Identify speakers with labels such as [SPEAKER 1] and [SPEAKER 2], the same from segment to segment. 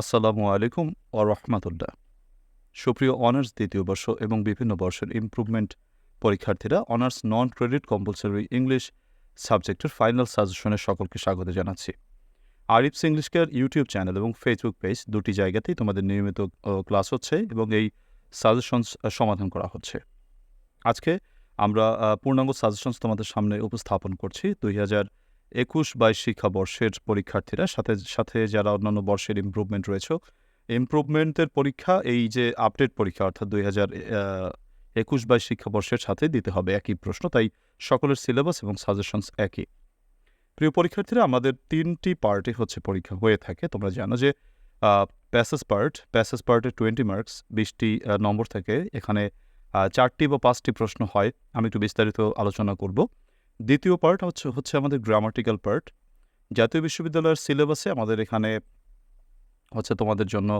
[SPEAKER 1] আসসালামু আলাইকুম ও রহমাতুল্লাহ। সুপ্রিয় অনার্স দ্বিতীয় বর্ষ এবং বিভিন্ন বর্ষের ইমপ্রুভমেন্ট পরীক্ষার্থীরা honours non credit compulsory English সাবজেক্টের ফাইনাল সাজেশনে সকলকে স্বাগত জানাচ্ছি। Arif's English care YouTube channel এবং ফেসবুক পেজ দুটি জায়গাতেই তোমাদের নিয়মিত ক্লাস হচ্ছে এবং এই সাজেশনস সমাধান করা হচ্ছে। আজকে আমরা পূর্ণাঙ্গ সাজেশনস তোমাদের সামনে উপস্থাপন করছি। দুই হাজার একুশ বাইশ শিক্ষাবর্ষের পরীক্ষার্থীরা, সাথে সাথে যারা অন্যান্য বর্ষের ইম্প্রুভমেন্ট রয়েছে ইমপ্রুভমেন্টের পরীক্ষা এই যে আপডেট পরীক্ষা, অর্থাৎ দুই হাজার একুশ বাইশ শিক্ষাবর্ষের সাথে দিতে হবে একই প্রশ্ন, তাই সকলের সিলেবাস এবং সাজেশনস একই। প্রিয় পরীক্ষার্থীরা, আমাদের তিনটি পার্টে হচ্ছে পরীক্ষা হয়ে থাকে। তোমরা জানো যে প্যাসেজ পার্ট প্যাসেজ পার্টে টোয়েন্টি মার্কস বিশটি নম্বর থেকে। এখানে চারটি বা পাঁচটি প্রশ্ন হয়। আমি একটু বিস্তারিত আলোচনা করব। দ্বিতীয় পার্ট হচ্ছে হচ্ছে আমাদের গ্রামাটিক্যাল পার্ট জাতীয় বিশ্ববিদ্যালয়ের সিলেবাসে আমাদের এখানে হচ্ছে তোমাদের জন্য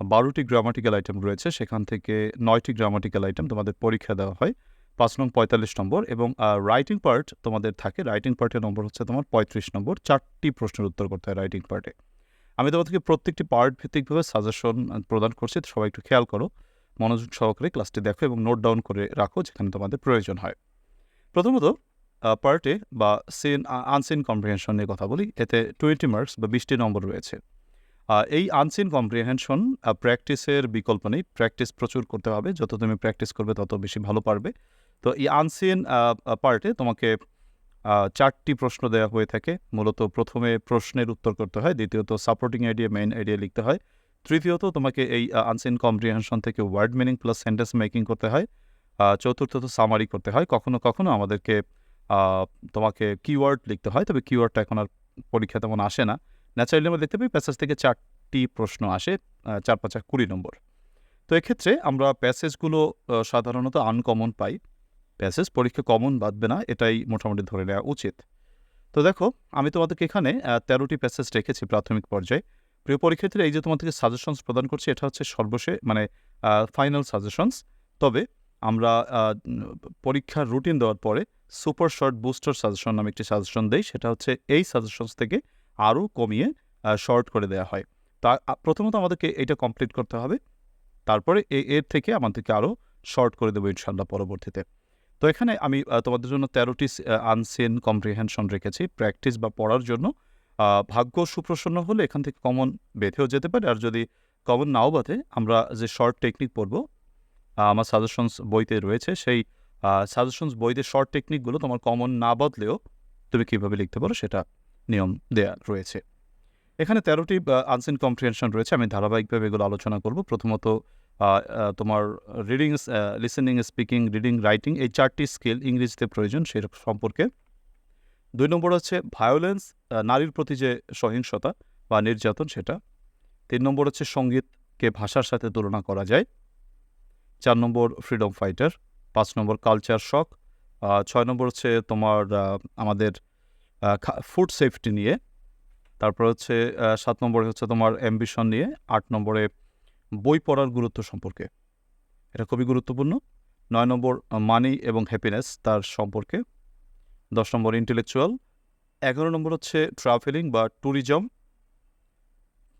[SPEAKER 1] বারোটি গ্রামাটিক্যাল আইটেম রয়েছে। সেখান থেকে নয়টি গ্রামাটিক্যাল আইটেম তোমাদের পরীক্ষা দেওয়া হয়। পাঁচ নং পঁয়তাল্লিশ নম্বর এবং রাইটিং পার্ট তোমাদের থাকে। রাইটিং পার্টের নম্বর হচ্ছে তোমার পঁয়ত্রিশ নম্বর। চারটি প্রশ্নের উত্তর করতে হয় রাইটিং পার্টে আমি তোমাদেরকে প্রত্যেকটি পার্ট ভিত্তিকভাবে সাজেশন প্রদান করছি। সবাই একটু খেয়াল করো। মনোযোগ সহকারে ক্লাসটি দেখো এবং নোট ডাউন করে রাখো, যেখানে তোমাদের প্রয়োজন হয়। প্রথমত পার্টে বা সিন আনসিন কম্প্রিহেনশন নিয়ে কথা বলি, এতে টোয়েন্টি মার্কস বা বিশটি নম্বর রয়েছে। এই আনসিন কম্প্রিহেনশন প্র্যাকটিসের বিকল্প নেই প্র্যাকটিস প্রচুর করতে হবে, যত তুমি প্র্যাকটিস করবে তত বেশি ভালো পারবে। তো এই আনসিন পার্টে তোমাকে চারটি প্রশ্ন দেওয়া হয়ে থাকে, মূলত প্রথমে প্রশ্নের উত্তর করতে হয়, দ্বিতীয়ত সাপোর্টিং আইডিয়া মেইন আইডিয়া লিখতে হয়, তৃতীয়ত তোমাকে এই আনসিন কম্প্রিহেনশন থেকে word meaning plus sentence making করতে হয় চতুর্থত সামারি করতে হয়, কখনো কখনো আমাদেরকে তোমাকে কিওয়ার্ড লিখতে হয়, তবে কিওয়ার্ডটা এখন আর পরীক্ষা তেমন আসে না। ন্যাচারালি আমরা দেখতে পাই প্যাসেজ থেকে চারটি প্রশ্ন আসে চার পাঁচা কুড়ি নম্বর। তো এক্ষেত্রে আমরা প্যাসেজগুলো সাধারণত আনকমন পাই। প্যাসেজ পরীক্ষা কমন বাঁধবে না, এটাই মোটামুটি ধরে নেওয়া উচিত। তো দেখো, আমি তোমাদেরকে এখানে তেরোটি প্যাসেজ রেখেছি প্রাথমিক পর্যায়ে। প্রিয় পরীক্ষার্থীরা, এই যে তোমাদেরকে সাজেশনস প্রদান করছি, এটা হচ্ছে সর্বশেষ মানে ফাইনাল সাজেশনস তবে আমরা পরীক্ষার রুটিন দেওয়ার পরে সুপার শর্ট বুস্টার সাজেশন নামে একটি সাজেশন দেই, সেটা হচ্ছে এই সাজেশনস থেকে আরও কমিয়ে শর্ট করে দেওয়া হয়। তা প্রথমত আমাদেরকে এটা কমপ্লিট করতে হবে, তারপরে এর থেকে আমাদেরকে আরও শর্ট করে দেবো ইনশাল্লাহ পরবর্তীতে। তো এখানে আমি তোমাদের জন্য তেরোটি আনসিন কম্প্রিহেনশন রেখেছি প্র্যাকটিস বা পড়ার জন্য। ভাগ্য সুপ্রসন্ন হলে এখান থেকে কমন বেঁধেও যেতে পারে, আর যদি কমন নাও বাঁধে, আমরা যে শর্ট টেকনিক পড়ব আমার সাজেশনস বইতে রয়েছে। সেই সাজেশনস বইতে শর্ট টেকনিকগুলো তোমার কমন না বদলেও তুমি কীভাবে লিখতে পারো সেটা নিয়ম দেয়া রয়েছে। এখানে তেরোটি আনসিন কম্প্রিহেনশন রয়েছে। আমি ধারাবাহিকভাবে এগুলো আলোচনা করব। প্রথমত তোমার reading listening speaking reading writing এই চারটি স্কিল ইংরেজিতে প্রয়োজন সে সম্পর্কে। দুই নম্বর হচ্ছে ভায়োলেন্স নারীর প্রতি যে সহিংসতা বা নির্যাতন সেটা। তিন নম্বর হচ্ছে সঙ্গীতকে ভাষার সাথে তুলনা করা যায়। চার নম্বর ফ্রিডম ফাইটার পাঁচ নম্বর কালচার শক ছয় নম্বর হচ্ছে তোমার আমাদের ফুড সেফটি নিয়ে, তারপর হচ্ছে সাত নম্বরে হচ্ছে তোমার অ্যাম্বিশন নিয়ে, আট নম্বরে বই পড়ার গুরুত্ব সম্পর্কে। এটা খুবই গুরুত্বপূর্ণ। নয় নম্বর মানি এবং হ্যাপিনেস তার সম্পর্কে। দশ নম্বর ইন্টেলেকচুয়াল এগারো নম্বর হচ্ছে ট্রাভেলিং বা ট্যুরিজম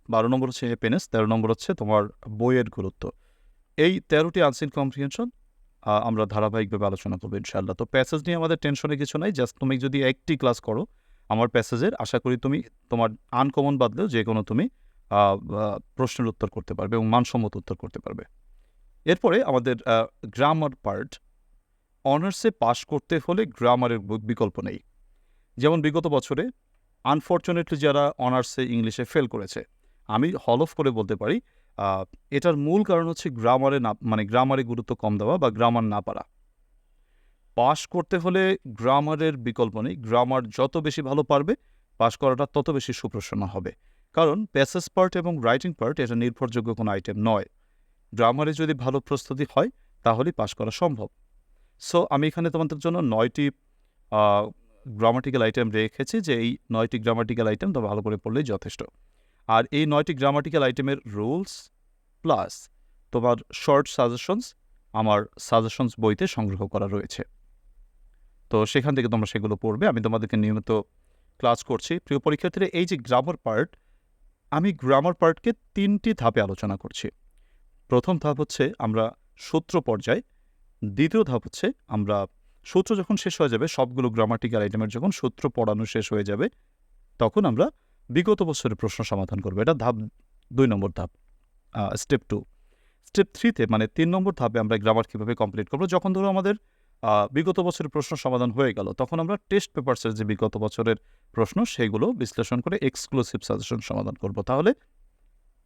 [SPEAKER 1] বারো নম্বর হচ্ছে হ্যাপিনেস তেরো নম্বর হচ্ছে তোমার বইয়ের গুরুত্ব। এই তেরোটি আনসিন কম্প্রিহেনশন আমরা ধারাবাহিকভাবে আলোচনা করব ইনশাআল্লাহ। তো প্যাসেজ নিয়ে আমাদের টেনশনে কিছু নাই জাস্ট তুমি যদি একটি ক্লাস করো, আমার প্যাসেজের আশা করি তুমি তোমার আনকমন বাদলেও যে কোনো তুমি প্রশ্নের উত্তর করতে পারবে এবং মানসম্মত উত্তর করতে পারবে। এরপরে আমাদের গ্রামার পার্ট অনার্সে পাশ করতে হলে গ্রামারের বিকল্প নেই। যেমন বিগত বছরে আনফর্চুনেটলি যারা অনার্সে ইংলিশে ফেল করেছে, আমি হলফ করে বলতে পারি এটার মূল কারণ হচ্ছে গ্রামারে না মানে গ্রামারে গুরুত্ব কম দেওয়া বা গ্রামার না পারা। পাশ করতে হলে গ্রামারের বিকল্প নেই। গ্রামার যত বেশি ভালো পারবে পাশ করাটা তত বেশি সুপ্রসন্ন হবে। কারণ প্যাসেজ পার্ট এবং রাইটিং পার্ট এটা নির্ভরযোগ্য কোনো আইটেম নয়। গ্রামারে যদি ভালো প্রস্তুতি হয়, তাহলেই পাশ করা সম্ভব। সো আমি এখানে তোমাদের জন্য নয়টি গ্রামাটিক্যাল আইটেম রেখেছি যে এই নয়টি গ্রামাটিক্যাল আইটেম তো ভালো করে পড়লেই যথেষ্ট। আর এই নয়টি গ্রামাটিক্যাল আইটেমের রুলস প্লাস তোমার শর্ট সাজেশনস আমার সাজেশনস বইতে সংগ্রহ করা রয়েছে। তো সেখান থেকে তোমরা সেগুলো পড়বে। আমি তোমাদেরকে নিয়মিত ক্লাস করছি। প্রিয় পরীক্ষার্থীরা, এই যে গ্রামার পার্ট আমি গ্রামার পার্টকে তিনটি ধাপে আলোচনা করছি। প্রথম ধাপ হচ্ছে আমরা সূত্র পর্যায়, দ্বিতীয় ধাপ হচ্ছে আমরা সূত্র যখন শেষ হয়ে যাবে, সবগুলো গ্রামাটিক্যাল আইটেমের যখন সূত্র পড়ানো শেষ হয়ে যাবে, তখন আমরা বিগত বছরের প্রশ্ন সমাধান করব। এটা ধাপ দুই নম্বর ধাপ স্টেপ টু স্টেপ থ্রিতে মানে তিন নম্বর ধাপে আমরা গ্রামার কীভাবে কমপ্লিট করব? যখন ধরো আমাদের বিগত বছরের প্রশ্ন সমাধান হয়ে গেল, তখন আমরা টেস্ট পেপারসের যে বিগত বছরের প্রশ্ন, সেগুলো বিশ্লেষণ করে এক্সক্লুসিভ সাজেশন সমাধান করব। তাহলে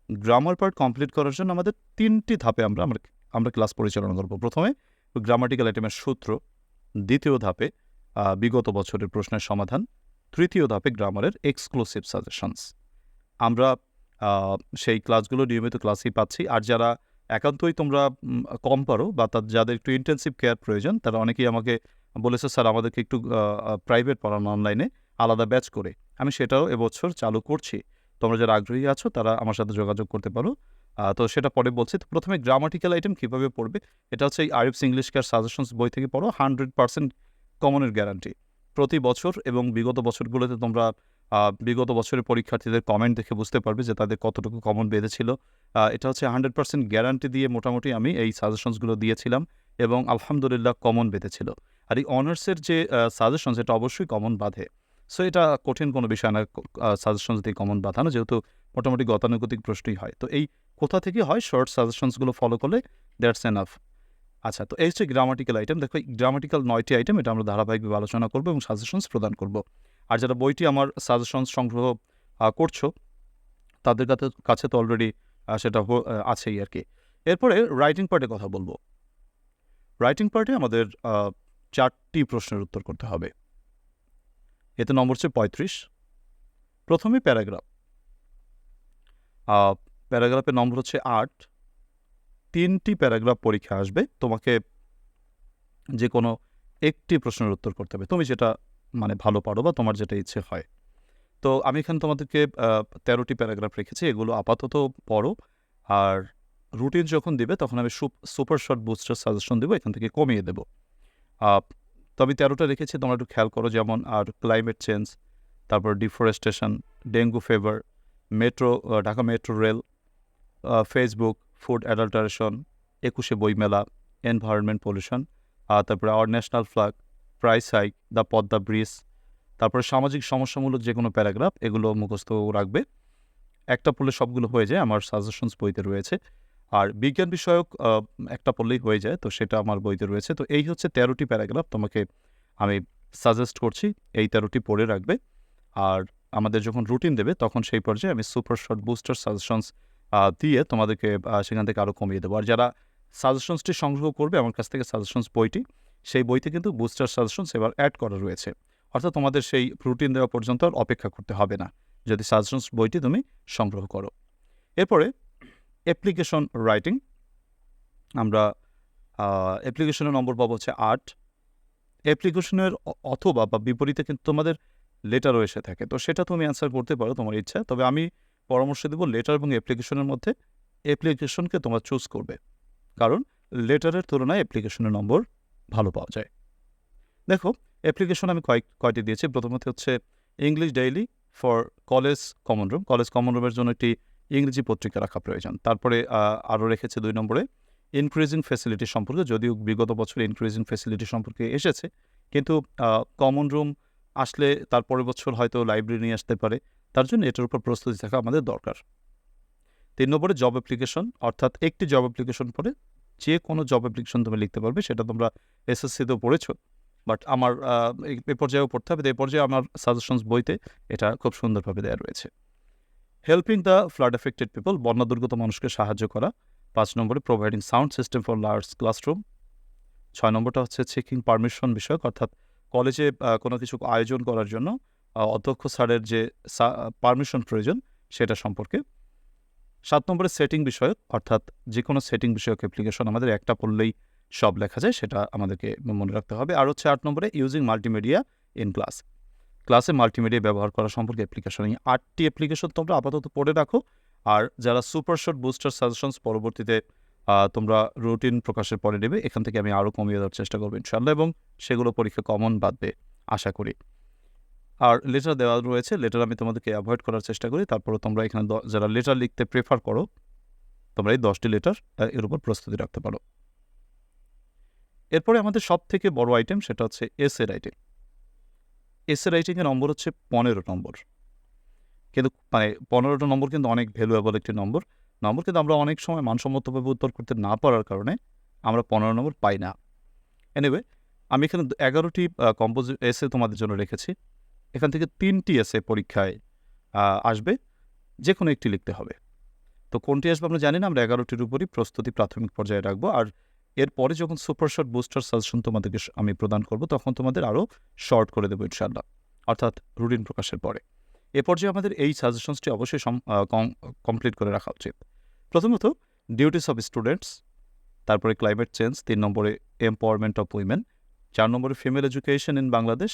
[SPEAKER 1] গ্রামার পার্ট কমপ্লিট করার জন্য আমাদের তিনটি ধাপে আমরা আমরা ক্লাস পরিচালনা করব। প্রথমে গ্রামাটিক্যাল আইটেমের সূত্র, দ্বিতীয় ধাপে বিগত বছরের প্রশ্নের সমাধান তৃতীয় ধাপে গ্রামারের এক্সক্লুসিভ সাজেশনস আমরা সেই ক্লাসগুলো নিয়মিত ক্লাসেই পাচ্ছি। আর যারা একান্তই তোমরা কম পারো বা তার, যাদের একটু ইন্টেন্সিভ কেয়ার প্রয়োজন, তারা অনেকেই আমাকে বলেছে, স্যার, আমাদেরকে একটু প্রাইভেট পড়ানো অনলাইনে আলাদা ব্যাচ করে। আমি সেটাও এবছর চালু করছি। তোমরা যারা আগ্রহী আছো, তারা আমার সাথে যোগাযোগ করতে পারো। তো সেটা পরে বলছি। তো প্রথমে গ্রামাটিক্যাল আইটেম কীভাবে পড়বে? এটা হচ্ছে এই আরিফস ইংলিশ কেয়ার সাজেশনস বই থেকে পড়ো। হান্ড্রেড পার্সেন্ট কমনের গ্যারান্টি প্রতি বছর এবং বিগত বছরগুলোতে তোমরা বিগত বছরের পরীক্ষার্থীদের কমেন্ট দেখে বুঝতে পারবে যে তাদের কতটুকু কমন বেঁধেছিল। এটা হচ্ছে হান্ড্রেড পার্সেন্ট গ্যারান্টি দিয়ে মোটামুটি আমি এই সাজেশনসগুলো দিয়েছিলাম এবং আলহামদুলিল্লাহ কমন বেঁধেছিল। আর এই অনার্সের যে সাজেশনস এটা অবশ্যই কমন বাঁধে। সো এটা কঠিন কোনো বিষয় না সাজেশনস দিয়ে কমন বাঁধানো, যেহেতু মোটামুটি গতানুগতিক প্রশ্নই হয়। তো এই কোথা থেকে হয়? শর্ট সাজেশনসগুলো ফলো করলে দ্যাটস এনাফ আচ্ছা তো এই হচ্ছে গ্রামাটিক্যাল আইটেম দেখো গ্রামাটিক্যাল নয়টি আইটেম এটা আমরা ধারাবাহিকভাবে আলোচনা করব এবং সাজেশনস প্রদান করব। আর যারা বইটি আমার সাজেশনস সংগ্রহ করছ, তাদের কাছে কাছে তো অলরেডি সেটা আছেই আর কি। এরপরে রাইটিং পার্টে কথা বলব। রাইটিং পার্টে আমাদের চারটি প্রশ্নের উত্তর করতে হবে। এতে নম্বর হচ্ছে পঁয়ত্রিশ। প্রথমে প্যারাগ্রাফ। প্যারাগ্রাফের নম্বর হচ্ছে আট। তিনটি প্যারাগ্রাফ পরীক্ষা আসবে তোমাকে যে কোনো একটি প্রশ্নের উত্তর করতে হবে। তুমি যেটা মানে ভালো পারো বা তোমার যেটা ইচ্ছে হয়। তো আমি এখানে তোমাদেরকে তেরোটি প্যারাগ্রাফ রেখেছি এগুলো আপাতত পড়ো। আর রুটিন যখন দিবে তখন আমি সুপার শর্ট বুস্টার সাজেশন দেবো এখান থেকে কমিয়ে দেবো। আহ, তো আমি তেরোটা রেখেছি তোমরা একটু খেয়াল করো যেমন আর ক্লাইমেট চেঞ্জ তারপর deforestation dengue fever metro Dhaka metro rail Facebook food adulteration, একুশে বইমেলা, এনভায়রনমেন্ট পলিউশন, আর তারপরে our national flag price hike the Padma bridge তারপরে সামাজিক সমস্যামূলক যে কোনো প্যারাগ্রাফ এগুলো মুখস্থ রাখবে। একটা পড়লে সবগুলো হয়ে যায়, আমার সাজেশনস বইতে রয়েছে। আর বিজ্ঞান বিষয়ক একটা পড়লেই হয়ে যায়, তো সেটা আমার বইতে রয়েছে। তো এই হচ্ছে তেরোটি প্যারাগ্রাফ তোমাকে আমি সাজেস্ট করছি, এই তেরোটি পড়ে রাখবে। আর আমাদের যখন রুটিন দেবে, তখন সেই পর্যায়ে আমি সুপার শর্ট বুস্টার সাজেশনস দিয়ে তোমাদেরকে সেখান থেকে আরও কমিয়ে দেবো। আর যারা সাজেশনসটি সংগ্রহ করবে, আমার কাছ থেকে সাজেশনস বইটি, সেই বইতে কিন্তু বুস্টার সাজেশনস এবার অ্যাড করা রয়েছে। অর্থাৎ তোমাদের সেই রুটিন দেওয়া পর্যন্ত আর অপেক্ষা করতে হবে না। যদি সাজেশনস বইটি তুমি সংগ্রহ করো। এরপরে অ্যাপ্লিকেশন রাইটিং আমরা অ্যাপ্লিকেশনের নম্বর পাবো হচ্ছে আট। অ্যাপ্লিকেশনের অথবা বা বিপরীতে কিন্তু তোমাদের লেটারও এসে থাকে। তো সেটা তুমি অ্যান্সার করতে পারো তোমার ইচ্ছা। তবে আমি পরামর্শ দেবো লেটার এবং অ্যাপ্লিকেশনের মধ্যে। অ্যাপ্লিকেশনকে তোমরা চুজ করবে। কারণ লেটারের তুলনায় অ্যাপ্লিকেশনের নম্বর ভালো পাওয়া যায়। দেখো অ্যাপ্লিকেশন আমি কয়েক, কয়টি দিয়েছি। প্রথমত হচ্ছে English daily for college common room college common রুমের জন্য একটি ইংরেজি পত্রিকা রাখা প্রয়োজন। তারপরে আরও রেখেছে দুই নম্বরে ইনক্রিজিং ফ্যাসিলিটি সম্পর্কে। যদিও বিগত বছর ইনক্রিজিং ফ্যাসিলিটি সম্পর্কে এসেছে, কিন্তু কমন রুম আসলে তার পরের বছর হয়তো লাইব্রেরি নিয়ে আসতে পারে। তার জন্য এটার উপর প্রস্তুতি থাকা আমাদের দরকার। তিন নম্বরে জব অ্যাপ্লিকেশন অর্থাৎ একটি জব অ্যাপ্লিকেশন পরে যে কোনো জব অ্যাপ্লিকেশন তুমি লিখতে পারবে, সেটা তোমরা এসএসসিতেও পড়েছো। বাট আমার এ পর্যায়েও পড়তে হবে এই পর্যায়ে আমার সাজেশনস বইতে এটা খুব সুন্দরভাবে দেওয়া রয়েছে। Helping the flood affected people বন্যা দুর্গত মানুষকে সাহায্য করা। পাঁচ নম্বরে providing sound system for large classroom ছয় নম্বরটা হচ্ছে চেকিং পারমিশন বিষয়ক, অর্থাৎ কলেজে কোনো কিছু আয়োজন করার জন্য অধ্যক্ষ স্যারের যে পারমিশন প্রয়োজন সেটা সম্পর্কে। সাত নম্বরে সেটিং বিষয়ক, অর্থাৎ যে কোনো সেটিং বিষয়ক অ্যাপ্লিকেশন আমাদের একটা পড়লেই সব লেখা যায়, সেটা আমাদেরকে মনে রাখতে হবে। আর হচ্ছে আট নম্বরে ইউজিং মাল্টিমিডিয়া ইন ক্লাস ক্লাসে মাল্টিমিডিয়া ব্যবহার করা সম্পর্কে অ্যাপ্লিকেশন এই আটটি অ্যাপ্লিকেশন তোমরা আপাতত পড়ে রাখো। আর যারা সুপার শর্ট বুস্টার সাজেশনস পরবর্তীতে তোমরা রুটিন প্রকাশের পরে নেবে, এখান থেকে আমি আরও কমিয়ে দেওয়ার চেষ্টা করব ইনশাল্লাহ এবং সেগুলো পরীক্ষা কমন বাদবে আশা করি। আর লেটার দেওয়া রয়েছে লেটার আমি তোমাদেরকে অ্যাভয়েড করার চেষ্টা করি। তারপরে তোমরা এখানে যারা লেটার লিখতে প্রেফার করো, তোমরা এই দশটি লেটার এর উপর প্রস্তুতি রাখতে পারো। এরপরে আমাদের সব থেকে বড় আইটেম সেটা হচ্ছে এসে রাইটিং এসে রাইটিংয়ের নম্বর হচ্ছে পনেরো নম্বর। কিন্তু মানে পনেরোটা নম্বর কিন্তু অনেক ভ্যালুয়েবল একটি নম্বর। নম্বর কিন্তু আমরা অনেক সময় মানসম্মতভাবে উত্তর করতে না পারার কারণে আমরা পনেরো নম্বর পাই না। এনিওয়ে আমি এখানে এগারোটি কম্পোজ এসে তোমাদের জন্য রেখেছি। এখান থেকে তিনটি এসে পরীক্ষায় আসবে যে কোনো একটি লিখতে হবে। তো কোনটি আসবে আমরা জানি না, আমরা এগারোটির উপরই প্রস্তুতি প্রাথমিক পর্যায়ে রাখব। আর এরপরে যখন সুপার শর্ট বুস্টার সাজেশন তোমাদেরকে আমি প্রদান করব, তখন তোমাদের আরও শর্ট করে দেবো ইনশাল্লাহ অর্থাৎ রুটিন প্রকাশের পরে। এ পর্যায়ে আমাদের এই সাজেশনসটি অবশ্যই কমপ্লিট করে রাখা উচিত। প্রথমত ডিউটিস অফ স্টুডেন্টস তারপরে ক্লাইমেট চেঞ্জ তিন নম্বরে এম্পাওয়ারমেন্ট অফ উইমেন চার নম্বরে ফিমেল এডুকেশন ইন বাংলাদেশ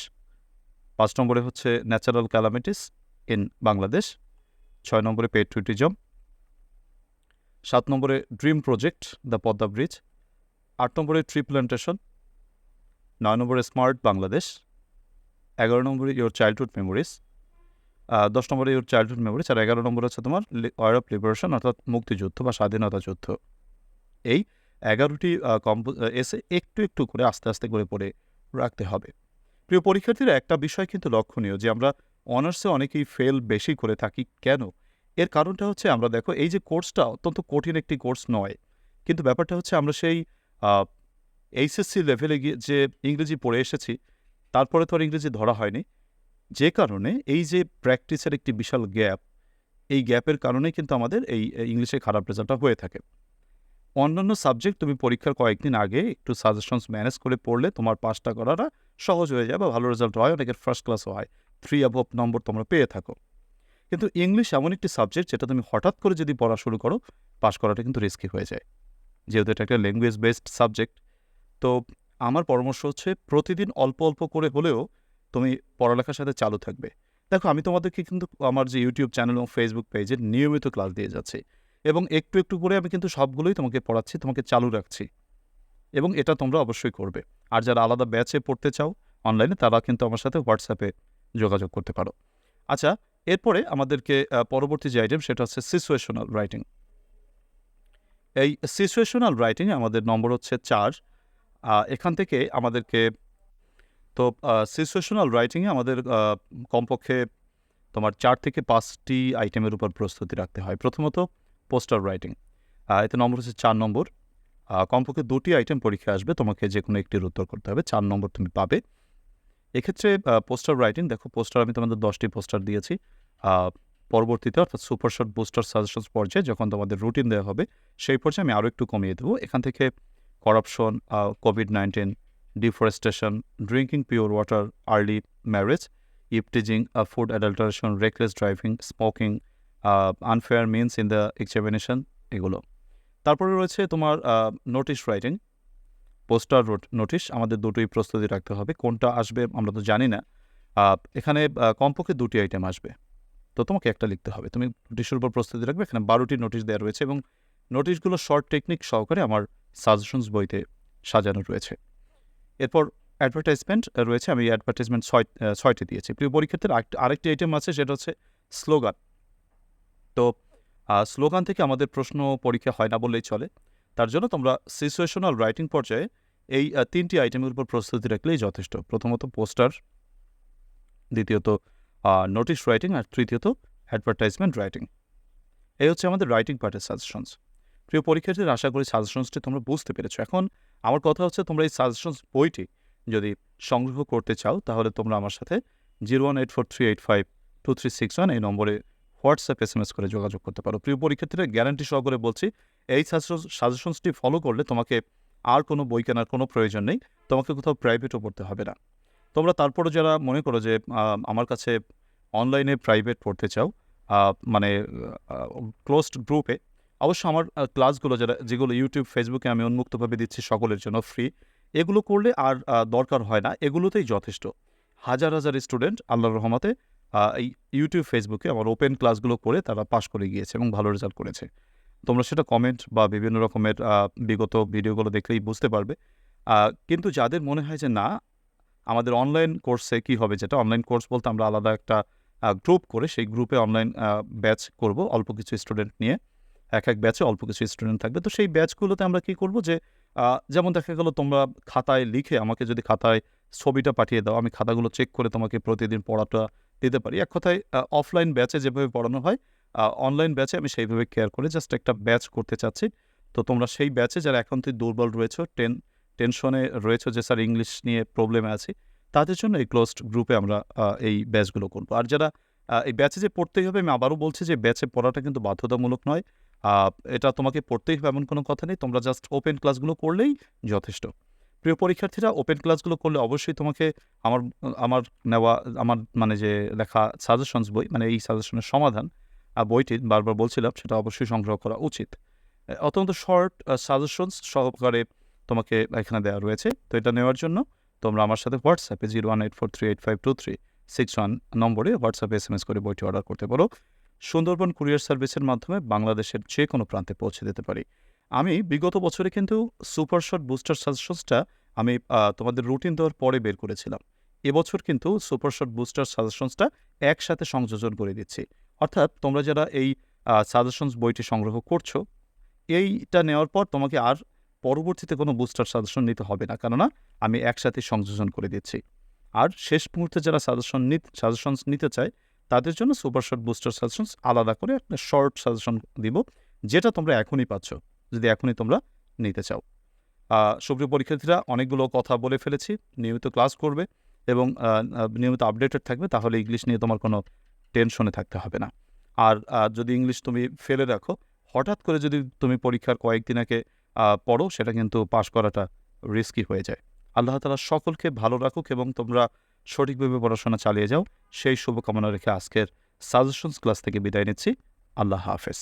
[SPEAKER 1] পাঁচ নম্বরে হচ্ছে ন্যাচারাল ক্যালামিটিস ইন বাংলাদেশ, ছয় নম্বরে পেট্রিটিজম, সাত নম্বরে dream project, the Padma bridge, আট নম্বরে ট্রি প্ল্যান্টেশন নয় নম্বরে স্মার্ট বাংলাদেশ, এগারো নম্বরে ইয়োর চাইল্ডহুড মেমোরিজ দশ নম্বরে ইয়োর চাইল্ডহুড মেমোরিজ, আর এগারো নম্বর হচ্ছে তোমার ওয়ার অফ লিবারেশন, অর্থাৎ মুক্তিযুদ্ধ বা স্বাধীনতা যুদ্ধ। এই এগারোটি কম্পো, এসে একটু একটু করে আস্তে আস্তে করে পড়ে রাখতে হবে। প্রিয় পরীক্ষার্থীরা, একটা বিষয় কিন্তু লক্ষণীয় যে আমরা অনার্সে অনেকেই ফেল বেশি করে থাকি কেন? এর কারণটা হচ্ছে আমরা দেখো, এই যে কোর্সটা অত্যন্ত কঠিন একটি কোর্স নয়। কিন্তু ব্যাপারটা হচ্ছে আমরা সেই এইচএসসি লেভেলে গিয়ে যে ইংরেজি পড়ে এসেছি, তারপরে তো আর ইংরেজি ধরা হয়নি। যে কারণে এই যে প্র্যাকটিসের একটি বিশাল গ্যাপ এই গ্যাপের কারণে কিন্তু আমাদের এই ইংলিশে খারাপ রেজাল্টটা হয়ে থাকে। অন্যান্য সাবজেক্ট তুমি পরীক্ষার কয়েকদিন আগে একটু সাজেশনস ম্যানেজ করে পড়লে তোমার পাসটা করাটা সহজ হয়ে যায় বা ভালো রেজাল্ট হয়, অনেকের ফার্স্ট ক্লাসও হয়। থ্রি অ্যাভব নম্বর তোমরা পেয়ে থাকো। কিন্তু ইংলিশ এমন একটি সাবজেক্ট যেটা তুমি হঠাৎ করে যদি পড়া শুরু করো পাস করাটা কিন্তু রিস্কি হয়ে যায়। যেহেতু এটা একটা ল্যাঙ্গুয়েজ বেসড সাবজেক্ট তো আমার পরামর্শ হচ্ছে প্রতিদিন অল্প অল্প করে হলেও তুমি পড়ালেখার সাথে চালু থাকবে। দেখো, আমি তোমাদেরকে কিন্তু আমার যে ইউটিউব চ্যানেল এবং ফেসবুক পেজে নিয়মিত ক্লাস দিয়ে যাচ্ছি। এবং একটু একটু করে আমি কিন্তু সবগুলোই তোমাকে পড়াচ্ছি, তোমাকে চালু রাখছি। এবং এটা তোমরা অবশ্যই করবে। আর যারা আলাদা ব্যাচে পড়তে চাও অনলাইনে, তারা কিন্তু আমার সাথে হোয়াটসঅ্যাপে যোগাযোগ করতে পারো। আচ্ছা এরপরে আমাদেরকে পরবর্তী যে আইটেম সেটা হচ্ছে সিচুয়েশনাল রাইটিং এই সিচুয়েশনাল রাইটিং আমাদের নম্বর হচ্ছে চার। এখান থেকে আমাদেরকে, তো সিচুয়েশনাল রাইটিংয়ে আমাদের কমপক্ষে তোমার চার থেকে পাঁচটি আইটেমের উপর প্রস্তুতি রাখতে হয়। প্রথমত পোস্টার রাইটিং। এতে নম্বর হচ্ছে চার নম্বর। কমপক্ষে দুটি আইটেম পরীক্ষা আসবে, তোমাকে যে কোনো একটির উত্তর করতে হবে। চার নম্বর তুমি পাবে। এক্ষেত্রে পোস্টার রাইটিং, দেখো পোস্টার আমি তোমাদের দশটি পোস্টার দিয়েছি। পরবর্তীতে অর্থাৎ সুপার শর্ট বুস্টার সাজেশন পর্যায়ে যখন তোমাদের রুটিন দেওয়া হবে, সেই পর্যায়ে আমি আরও একটু কমিয়ে দেবো। এখান থেকে corruption covid nineteen deforestation drinking pure water early marriage eve teasing food adulteration reckless driving smoking unfair means in the examination এগুলো। তারপরে রয়েছে তোমার নোটিশ রাইটিং পোস্টার নোটিশ আমাদের দুটোই প্রস্তুতি রাখতে হবে। কোনটা আসবে আমরা তো জানি না। এখানে কমপক্ষে দুটি আইটেম আসবে। তো তোমাকে একটা লিখতে হবে। তুমি নোটিশের উপর প্রস্তুতি রাখবে। এখানে বারোটি নোটিশ দেওয়া রয়েছে এবং নোটিশগুলো শর্ট টেকনিক সহকারে আমার সাজেশনস বইতে সাজানো রয়েছে। এরপর অ্যাডভার্টাইজমেন্ট রয়েছে। আমি অ্যাডভার্টাইজমেন্ট ছয় ছয়টি দিয়েছি। প্রিয় পরীক্ষার্থীর, আরেকটি- আরেকটি আইটেম আছে, সেটা হচ্ছে স্লোগান তো স্লোগান থেকে আমাদের প্রশ্ন পরীক্ষা হয় না বললেই চলে। তার জন্য তোমরা সিচুয়েশনাল রাইটিং পর্যায়ে এই তিনটি আইটেমের উপর প্রস্তুতি রাখলেই যথেষ্ট। প্রথমত পোস্টার, দ্বিতীয়ত নোটিশ রাইটিং আর তৃতীয়ত অ্যাডভার্টাইজমেন্ট রাইটিং এই হচ্ছে আমাদের রাইটিং পার্টের সাজেশনস প্রিয় পরীক্ষার্থীদের আশা করি সাজেশনসটি তোমরা বুঝতে পেরেছ। এখন আমার কথা হচ্ছে, তোমরা এই সাজেশনস বইটি যদি সংগ্রহ করতে চাও, তাহলে তোমরা আমার সাথে zero one eight four three eight five two three six one এই নম্বরে হোয়াটসঅ্যাপ এস এম এস করে যোগাযোগ করতে পারো। প্রিয় পরীক্ষার্থীরা গ্যারান্টি সহকারে বলছি, এই সাজেশনসটি ফলো করলে তোমাকে আর কোনো বই কেনার কোনো প্রয়োজন নেই, তোমাকে কোথাও প্রাইভেটও পড়তে হবে না। তোমরা তারপরে যারা মনে করো যে আমার কাছে অনলাইনে প্রাইভেট পড়তে চাও মানে ক্লোজড গ্রুপে অবশ্য আমার ক্লাসগুলো যারা, যেগুলো ইউটিউব ফেসবুকে আমি উন্মুক্তভাবে দিচ্ছি সকলের জন্য ফ্রি এগুলো করলে আর দরকার হয় না, এগুলোতেই যথেষ্ট। হাজার হাজার স্টুডেন্ট আল্লাহর রহমতে ইউটিউব ফেসবুকে আমার ওপেন ক্লাসগুলো করে তারা পাশ করে গিয়েছে এবং ভালো রেজাল্ট করেছে। তোমরা সেটা কমেন্ট বা বিভিন্ন রকমের বিগত ভিডিওগুলো দেখলেই বুঝতে পারবে। কিন্তু যাদের মনে হয় যে না, আমাদের অনলাইন কোর্সে কি হবে যেটা অনলাইন কোর্স বলতে আমরা আলাদা একটা গ্রুপ করে সেই গ্রুপে অনলাইন ব্যাচ করব অল্প কিছু স্টুডেন্ট নিয়ে। এক এক ব্যাচে অল্প কিছু স্টুডেন্ট থাকবে। তো সেই ব্যাচগুলোতে আমরা কি করব যে যেমন দেখা গেল তোমরা খাতায় লিখে আমাকে যদি খাতায় ছবিটা পাঠিয়ে দাও, আমি খাতাগুলো চেক করে তোমাকে প্রতিদিন পড়াটা দিতে পারি। এক কথায় অফলাইন ব্যাচে যেভাবে পড়ানো হয় অনলাইন ব্যাচে আমি সেইভাবে কেয়ার করে জাস্ট একটা ব্যাচ করতে চাচ্ছি। তো তোমরা সেই ব্যাচে যারা এখন তুই দুর্বল রয়েছে, টেন টেনশনে রয়েছে যে, স্যার ইংলিশ নিয়ে প্রবলেমে আছি, তাদের জন্য এই ক্লোজড গ্রুপে আমরা এই ব্যাচগুলো করব। আর যারা এই ব্যাচে যে পড়তেই হবে, আমি আবারও বলছি যে ব্যাচে পড়াটা কিন্তু বাধ্যতামূলক নয়। এটা তোমাকে পড়তেই হবে এমন কোনো কথা নেই। তোমরা জাস্ট ওপেন ক্লাসগুলো করলেই যথেষ্ট। প্রিয় পরীক্ষার্থীরা ওপেন ক্লাসগুলো করলে অবশ্যই তোমাকে আমার আমার নেওয়া আমার মানে যে লেখা সাজেশনস বই মানে এই সাজেশনের সমাধান আহ, বইটি বারবার বলছিলাম সেটা অবশ্যই সংগ্রহ করা উচিত। অত্যন্ত শর্ট সাজেশনস সহকারে তোমাকে এখানে দেওয়া রয়েছে। তো এটা নেওয়ার জন্য তোমরা আমার সাথে হোয়াটসঅ্যাপে zero one eight four three eight five two three six one নম্বরে হোয়াটসঅ্যাপে এস এম এস করে বইটি অর্ডার করতে পারো। সুন্দরবন কুরিয়ার সার্ভিসের মাধ্যমে বাংলাদেশের যে কোনো প্রান্তে পৌঁছে দিতে পারি। আমি বিগত বছরে কিন্তু সুপার শট, বুস্টার সাজেশনসটা আমি তোমাদের রুটিন দেওয়ার পরে বের করেছিলাম। এবছর কিন্তু সুপার শট, বুস্টার সাজেশনসটা একসাথে সংযোজন করে দিচ্ছি। অর্থাৎ তোমরা যারা এই সাজেশনস বইটি সংগ্রহ করছ, এইটা নেওয়ার পর তোমাকে আর পরবর্তীতে কোনো বুস্টার সাজেশন নিতে হবে না। কেননা আমি একসাথে সংযোজন করে দিচ্ছি। আর শেষ মুহূর্তে যারা সাজেশন সাজেশনস নিতে চায়, তাদের জন্য সুপার শর্ট বুস্টার সাজেশনস আলাদা করে একটা শর্ট সাজেশন দিব, যেটা তোমরা এখনই পাচ্ছ। যদি এখনই তোমরা নিতে চাও। সুপ্রিয় পরীক্ষার্থীরা, অনেকগুলো কথা বলে ফেলেছি, নিয়মিত ক্লাস করবে এবং নিয়মিত আপডেটেড থাকবে, তাহলে ইংলিশ নিয়ে তোমার কোনো টেনশনে থাকতে হবে না। আর যদি ইংলিশ তুমি ফেলে রাখো, হঠাৎ করে যদি তুমি পরীক্ষার কয়েকদিন আগে পড়ো, সেটা কিন্তু পাশ করাটা রিস্কি হয়ে যায়। আল্লাহ তালা সকলকে ভালো রাখুক এবং তোমরা সঠিকভাবে পড়াশোনা চালিয়ে যাও। সেই শুভকামনা রেখে আজকের সাজেশনস ক্লাস থেকে বিদায় নিচ্ছি। আল্লাহ হাফেজ।